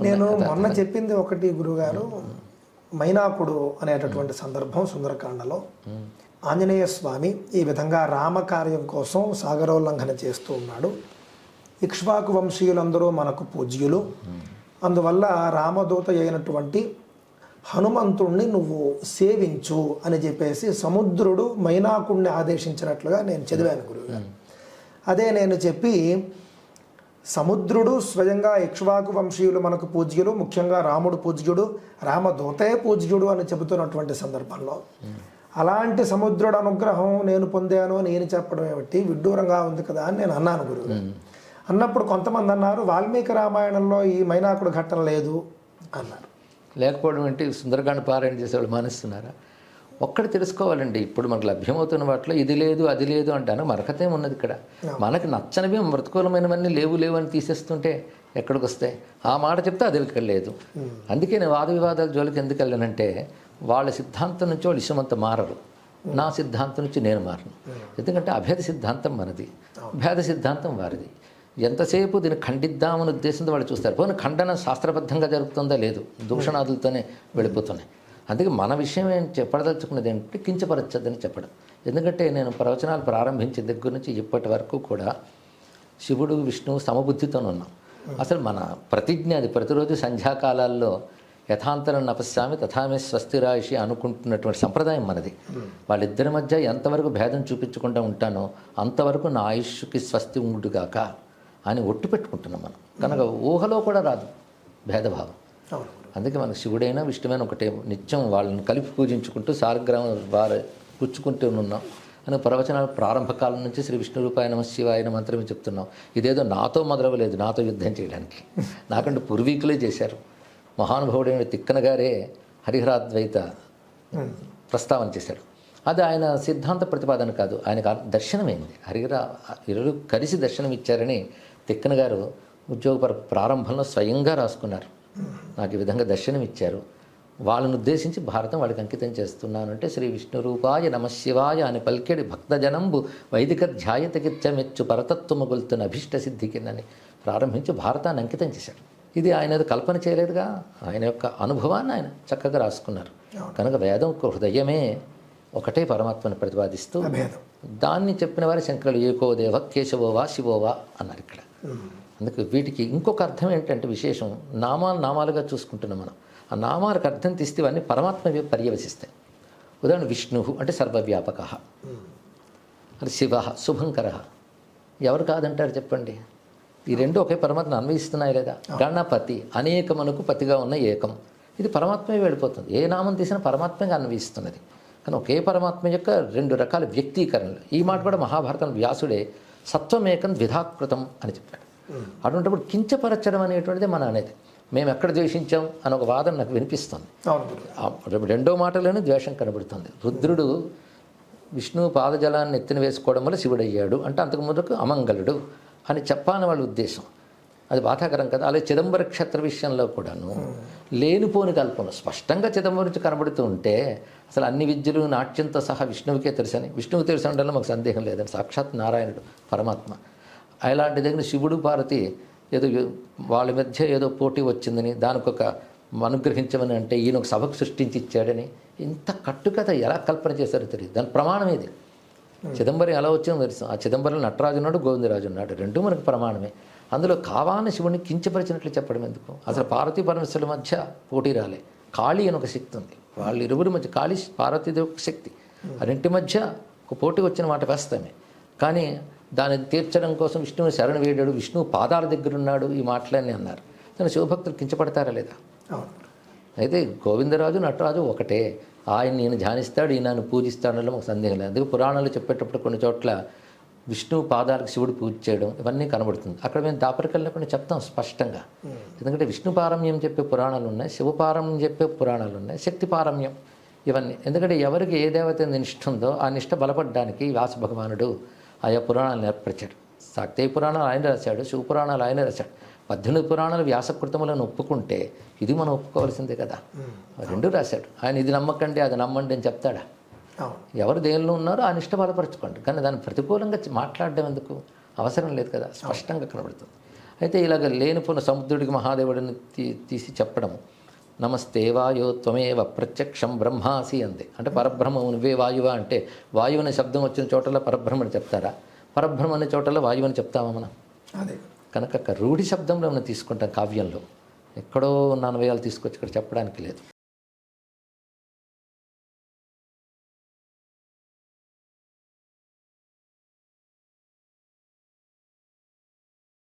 నేను మొన్న చెప్పింది ఒకటి గురుగారు మైనాకుడు అనేటటువంటి సందర్భం సుందరకాండలో. ఆంజనేయ స్వామి ఈ విధంగా రామకార్యం కోసం సాగరోల్లంఘన చేస్తూ ఉన్నాడు. ఇక్ష్వాకు వంశీయులందరూ మనకు పూజ్యులు. అందువల్ల రామదూత అయినటువంటి హనుమంతుణ్ణి నువ్వు సేవించు అని చెప్పేసి సముద్రుడు మైనాకుణ్ణి ఆదేశించినట్లుగా నేను చదివాను గురువుగారు అదే నేను చెప్పి సముద్రుడు స్వయంగా ఇక్ష్వాకు వంశీయులు మనకు పూజ్యులు ముఖ్యంగా రాముడు పూజ్యుడు రామదూతే పూజ్యుడు అని చెబుతున్నటువంటి సందర్భంలో. అలాంటి సముద్రుడు అనుగ్రహం నేను పొందాను అని నేను చెప్పడం ఏమిటి? విడ్డూరంగా ఉంది కదా అని నేను అన్నాను గురువు అన్నప్పుడు కొంతమంది అన్నారు వాల్మీకి రామాయణంలో ఈ మైనాకుడు ఘట్టం లేదు అన్నారు. లేకపోవడం ఏంటి? సుందరకాండ పారాయణ చేసేవాళ్ళు మానేస్తున్నారా? ఒక్కటి తెలుసుకోవాలండి. ఇప్పుడు మనకు లభ్యమవుతున్న వాటిలో ఇది లేదు అది లేదు అంటాను. మరకతేం ఉన్నది ఇక్కడ. మనకి నచ్చనివి మృతకూలమైనవన్నీ లేవు లేవు అని తీసేస్తుంటే ఎక్కడికి వస్తాయి ఆ మాట చెప్తే అది వెళ్ళలేదు అందుకే నేను వాద వివాదాల జోలికి ఎందుకు వెళ్ళానంటే వాళ్ళ సిద్ధాంతం నుంచి వాళ్ళు ఇష్టమంత మారరు. నా సిద్ధాంతం నుంచి నేను మారను. ఎందుకంటే అభేద సిద్ధాంతం మనది. భేద సిద్ధాంతం వారిది. ఎంతసేపు దీన్ని ఖండిద్దామని ఉద్దేశంతో వాళ్ళు చూస్తారు. పోనీ ఖండన శాస్త్రబద్ధంగా జరుగుతుందా? లేదు. దూషణాదులతోనే వెళ్ళిపోతున్నాయి. అందుకే మన విషయం ఏం చెప్పదలుచుకున్నది ఏంటంటే కించపరచద్దని చెప్పడం. ఎందుకంటే నేను ప్రవచనాలు ప్రారంభించిన దగ్గర నుంచి ఇప్పటి వరకు కూడా శివుడు విష్ణువు సమబుద్ధితో ఉన్నాం. అసలు మన ప్రతిజ్ఞ అది ప్రతిరోజు సంధ్యాకాలాల్లో యథాంతరం నపస్యామి తథామే స్వస్తిరాయిషి అనుకుంటున్నటువంటి సంప్రదాయం మనది. వాళ్ళిద్దరి మధ్య ఎంతవరకు భేదం చూపించకుండా ఉంటానో అంతవరకు నా ఆయుష్కి స్వస్తి ఉండుగాక అని ఒట్టు పెట్టుకుంటున్నాం మనం. కనుక ఊహలో కూడా రాదు భేదభావం. అందుకే మనకు శివుడైనా విష్ణువైనా ఒకటే నిత్యం వాళ్ళని కలిపి పూజించుకుంటూ సారగ్రామం వారు పుచ్చుకుంటూ ఉన్నాం. అని ప్రవచనాలు ప్రారంభ కాలం నుంచి శ్రీ విష్ణు రూపాయ నమ శివాయన మంత్రమే చెప్తున్నాం. ఇదేదో నాతో మొదలవలేదు నాతో యుద్ధం చేయడానికి. నాకంటే పూర్వీకులే చేశారు. మహానుభావుడైన తిక్కన గారే హరిహరాద్వైత ప్రస్తావన చేశాడు అది ఆయన సిద్ధాంత ప్రతిపాదన కాదు. ఆయనకు దర్శనమైంది హరిహర ఇరువురు కలిసి దర్శనం ఇచ్చారని తిక్కన గారు ఉద్యోగపర ప్రారంభంలో స్వయంగా రాసుకున్నారు. నాకు ఈ విధంగా దర్శనం ఇచ్చారు వాళ్ళని ఉద్దేశించి భారతం వాళ్ళకి అంకితం చేస్తున్నాను అంటే శ్రీ విష్ణు రూపాయ నమ శివాయ అని పలికెడి భక్తజనంబు వైదిక ధ్యాయతకిత్యమెచ్చు పరతత్వమగులుతున్న అభిష్ట సిద్ధికిందని ప్రారంభించి భారతాన్ని అంకితం చేశాడు. ఇది ఆయన కల్పన చేయలేదుగా. ఆయన యొక్క అనుభవాన్ని ఆయన చక్కగా రాసుకున్నారు. కనుక వేదం ఒక హృదయమే ఒకటే పరమాత్మను ప్రతిపాదిస్తూ దాన్ని చెప్పిన వారు శంకరులు ఏకోదేవ కేశవోవా శివోవా అన్నారు ఇక్కడ. అందుకే వీటికి ఇంకొక అర్థం ఏంటంటే విశేషం నామాలు నామాలుగా చూసుకుంటున్నాం మనం. ఆ నామాలకు అర్థం తీస్తే ఇవన్నీ పరమాత్మ పర్యవసిస్తాయి. ఉదాహరణ విష్ణు అంటే సర్వవ్యాపక. అది శివ శుభంకర. ఎవరు కాదంటారు చెప్పండి? ఈ రెండు ఒకే పరమాత్మ అన్వయిస్తున్నాయి లేదా గణపతి అనేకమనుకు పతిగా ఉన్న ఏకం. ఇది పరమాత్మే వెళ్ళిపోతుంది. ఏ నామం తీసినా పరమాత్మగా అన్వయిస్తున్నది. కానీ ఒకే పరమాత్మ యొక్క రెండు రకాల వ్యక్తీకరణలు. ఈ మాట కూడా మహాభారతం వ్యాసుడే సత్వమేకం ద్విధాకృతం అని చెప్పాడు. అటువంటిప్పుడు కించపరచడం అనేటువంటిది మన అనేది. మేము ఎక్కడ ద్వేషించాం అని ఒక వాదన నాకు వినిపిస్తుంది. రెండో మాటలోనే ద్వేషం కనబడుతుంది. రుద్రుడు విష్ణువు పాదజలాన్ని ఎత్తిన వేసుకోవడం వల్ల శివుడయ్యాడు. అంటే అంతకు ముందుకు అమంగళుడు అని చెప్పాలని వాళ్ళ ఉద్దేశం. అది బాధాకరం కదా. అలాగే చిదంబర క్షేత్ర విషయంలో కూడాను లేనిపోని కల్పన. స్పష్టంగా చిదంబరం నుంచి కనబడుతూ ఉంటే అసలు అన్ని విద్యలు నాట్యంతో సహా విష్ణువుకే తెలుసని. విష్ణువుకి తెలుసు అనడంలో మాకు సందేహం లేదని సాక్షాత్ నారాయణుడు పరమాత్మ. అలాంటి దగ్గర శివుడు పార్వతి ఏదో వాళ్ళ మధ్య ఏదో పోటీ వచ్చిందని దానికి ఒక అనుగ్రహించమని అంటే ఈయన ఒక సభకు సృష్టించి ఇచ్చాడని ఇంత కట్టుకథ ఎలా కల్పన చేశారో తెలియదు. దాని ప్రమాణం ఇది. చిదంబరం ఎలా వచ్చిందో తెలుసు. ఆ చిదంబరం నటరాజు ఉన్నాడు గోవిందరాజు ఉన్నాడు రెండు మనకు ప్రమాణమే. అందులో కావాలని శివుని కించపరిచినట్లు చెప్పడం ఎందుకు? అసలు పార్వతీ పరమేశ్వరుల మధ్య పోటీ రాలే. కాళీ అని ఒక శక్తి ఉంది. వాళ్ళ ఇరువురి మధ్య కాళీ పార్వతీదేవి ఒక శక్తి. రెంటి మధ్య ఒక పోటీ వచ్చిన మాట వేస్తామే కానీ దాన్ని తీర్చడం కోసం విష్ణువుని శరణ వేడాడు విష్ణువు పాదాల దగ్గర ఉన్నాడు ఈ మాటలన్నీ అన్నారు. దాని శివభక్తులు కించపడతారా లేదా? అయితే గోవిందరాజు నటరాజు ఒకటే. ఆయన నేను ధ్యానిస్తాడు ఈయన నన్ను పూజిస్తాడని మాకు సందేహం లేదు. అందుకే పురాణాలు చెప్పేటప్పుడు కొన్ని చోట్ల విష్ణువు పాదాలకు శివుడు పూజ చేయడం ఇవన్నీ కనబడుతుంది. అక్కడ మేము దాపరికెళ్ళినప్పుడు చెప్తాం స్పష్టంగా. ఎందుకంటే విష్ణు పారమ్యం చెప్పే పురాణాలు ఉన్నాయి శివ పారమ్యం చెప్పే పురాణాలు ఉన్నాయి శక్తి పారమ్యం ఇవన్నీ. ఎందుకంటే ఎవరికి ఏ దేవత నిష్ఠ ఉందో ఆ నిష్ఠ బలపడడానికి వ్యాస భగవానుడు ఆయా పురాణాలను ఏర్పరిచాడు. శాక్తేయ పురాణాలు ఆయన రాశాడు శివ పురాణాలు ఆయన రాశాడు. పద్దెనిమిది పురాణాలు వ్యాసకృతములను ఒప్పుకుంటే ఇది మనం ఒప్పుకోవాల్సిందే కదా. రెండు రాశాడు. ఆయన ఇది నమ్మకండి అది నమ్మండి అని చెప్తాడా? ఎవరు దేనిలో ఉన్నారో ఆ నిష్ట బలపరచుకోండి కానీ దాన్ని ప్రతికూలంగా మాట్లాడడం ఎందుకు? అవసరం లేదు కదా. స్పష్టంగా కనబడుతుంది. అయితే ఇలాగ లేనిపోయిన సముద్రుడికి మహాదేవుడిని తీ తీసి చెప్పడం నమస్తే వాయో త్వమేవ ప్రత్యక్షం బ్రహ్మాసి అంతే అంటే పరబ్రహ్మము నువ్వే వాయువా అంటే వాయువు అనే శబ్దం వచ్చిన చోటలో పరబ్రహ్మని చెప్తారా? పరబ్రహ్మ అనే చోటలో వాయువు అని చెప్తామా మనం? అదే. కనుక రూఢి శబ్దంలో మనం తీసుకుంటాం కావ్యంలో? ఎక్కడో నానవేయాలు తీసుకొచ్చి ఇక్కడ చెప్పడానికి లేదు.